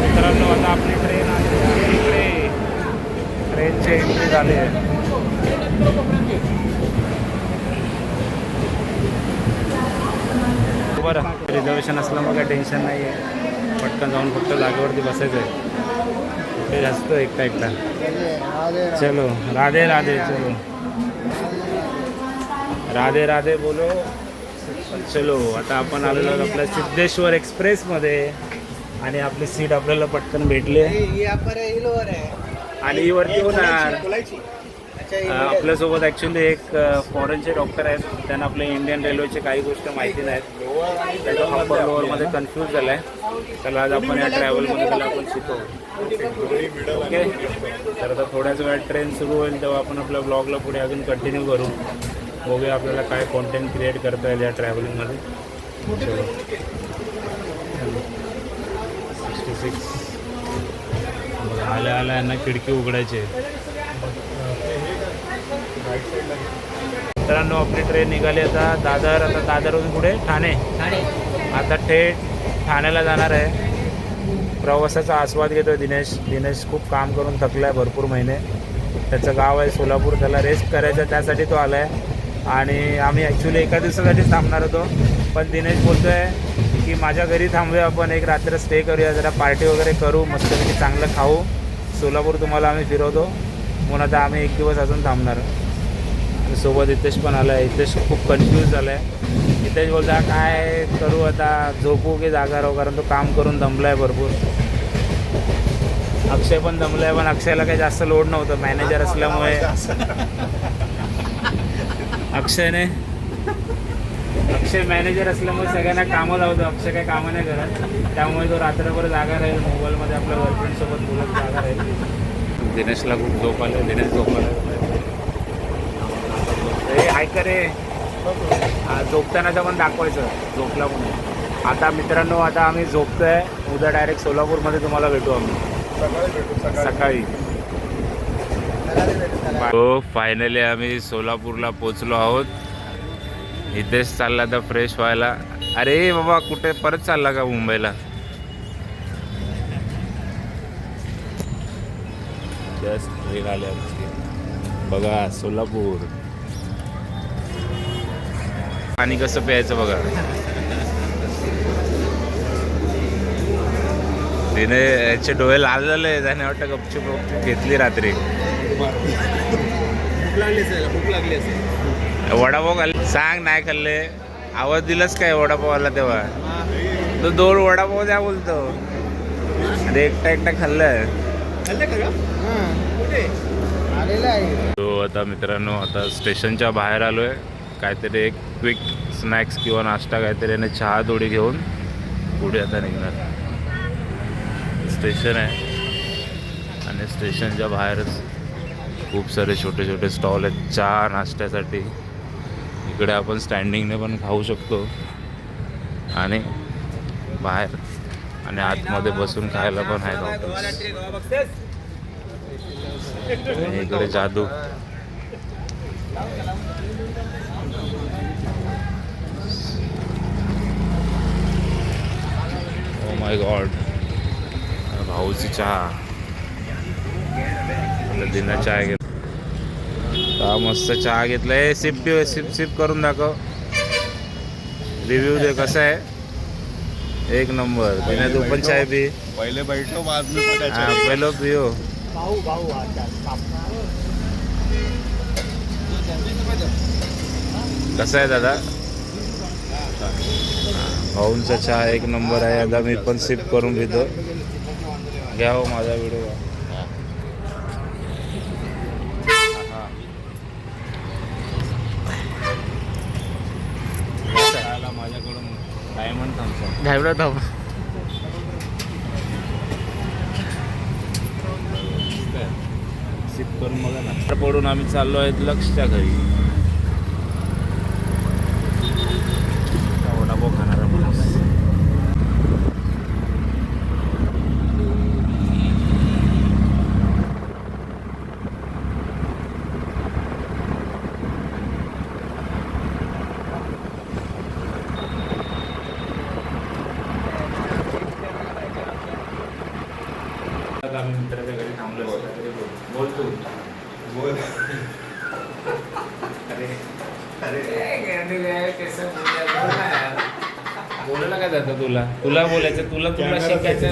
मित्रांनो आता आपली ट्रेन आली आहे इकडे ट्रेनची एंट्री झाली आहे. बरं रिझर्वेशन असलं मग काही टेन्शन नाही आहे पटकन जाऊन फक्त जागेवरती बसायचं आहे ते जास्त एकटा एकटा? चलो राधे राधे चलो. राधे राधे बोलो. चलो आता आपण आलेलो आपल्या सिद्धेश्वर एक्सप्रेसमध्ये आणि आपली सीट आपल्याला पटकन भेटली. आहे आणि ही वरती होणार आपल्यासोबत ॲक्च्युली एक फॉरेनचे डॉक्टर आहेत. त्यांना आपल्या इंडियन रेल्वेचे काही गोष्ट माहिती नाहीत त्याचा अप्पर लोअरमध्ये कन्फ्यूज झाला आहे त्याला आज आपण या ट्रॅव्हलमध्ये त्याला आपण शिकवू ओके तर आता थोड्याच वेळात ट्रेन सुरू होईल तेव्हा आपण आपल्या ब्लॉगला पुढे अजून कंटिन्यू करू. बघूया आपल्याला काय कॉन्टेंट क्रिएट करता येईल या ट्रॅव्हलिंगमध्ये सिक्स्टी सिक्स आल्या आल्या यांना खिडकी उघडायची मित्रांनो आपली ट्रेन निघाली आता. दादर आता दादरहून पुढे ठाणे. आता थेट ठाण्याला जाणार आहे. प्रवासाचा आस्वाद घेतो दिनेश. दिनेश खूप काम करून थकला आहे भरपूर महिने. त्याचं गाव आहे सोलापूर. त्याला रेस्ट करायचं आहे, त्यासाठी तो आला आहे आणि आम्ही ॲक्च्युली एका दिवसासाठीच थांबणार होतो. पण दिनेश बोलतो आहे की माझ्या घरी थांबूया आपण एक रात्र स्टे करूया जरा पार्टी वगैरे करू मस्तपैकी चांगलं खाऊ. सोलापूर तुम्हाला आम्ही फिरवतो. म्हणून आता आम्ही एक दिवस अजून थांबणार. आणि सोबत हितेश पण आला आहे हितेश खूप कन्फ्यूज झाला आहे हितेश बोलता काय करू आता? झोपू की जागा राहू? कारण तो काम करून दमला आहे भरपूर. अक्षय पण दमला आहे पण अक्षयला काही जास्त लोड नव्हतं. मॅनेजर असल्यामुळे. अक्षयने अक्षय मॅनेजर असल्यामुळे सगळ्यांना कामं लावतो. अक्षय काही कामं नाही करत. त्यामुळे तो रात्रभर जागा राहील. मोबाईलमध्ये आपल्या गर्लफ्रेंडसोबत बोलत जागा राहील. दिनेशला खूप झोप आलं. दिनेश झोप आलं. ए ऐका रे. हा, झोपतानाचं पण दाखवायचं. झोपला म्हणून आता मित्रांनो आता आम्ही झोपतोय. उद्या डायरेक्ट सोलापूरमध्ये तुम्हाला भेटू आम्ही. सकाळी हो फायनली आम्ही सोलापूरला पोचलो आहोत. इथेच चालला तर फ्रेश व्हायला अरे बाबा कुठे परत चालला का मुंबईला? जस्ट ट्रेन आली आमची. बघा सोलापूर. पाणी कसं प्यायचं बघा. तिने याचे डोळे लाल झाले त्याने वाटतं गपचूप गपचूप घेतली रात्री. वडापाव खाल्ले. सांग नाही खाल्ले. आवाज दिलाच काय वडापावाला तेव्हा? तो दोन वडापाव द्या बोलतो. अरे एकटा एकटा खाल्लं तो आता मित्रांनो आता स्टेशनच्या बाहेर आलो आहे काहीतरी एक क्विक स्नॅक्स किंवा नाश्ता काहीतरी आणि चहा थोडी घेऊन पुढे आता निघणार. स्टेशन आहे. आणि स्टेशनच्या बाहेरच खूप सारे छोटे छोटे स्टॉल आहेत. चहा नाश्त्यासाठी. इकडे आपण स्टँडिंगने पण खाऊ शकतो. आणि बाहेर आणि आतमध्ये बसून खायला पण आहे हॉटेल्स इकडे जादू. ओ माय गॉड भाऊची चहा. दिना चहा घेत हा मस्त चहा घेतलाय. सिप सिप सिप करून दाखव. रिव्ह्यू दे कसा आहे? एक नंबर. तिने तू पण चाय पी. पहिले बैठो बाद में पता हा पहिलो पियो. भाऊ भाऊ कसा आहे दादा? भाऊंचा चहा एक नंबर आहे. आता मी पण सिप करून पितो घ्या हो माझा व्हिडिओ डायमंड थम्सअप घ्यायला सिप करून बघा ना. पडून आम्ही चाललो आहेत लक्षच्या घरी वडापाव खाणारा माणूस बोल तू बोल बोलायला काय जातं तुला? तुला बोलायचं तुला तुला शिकायचं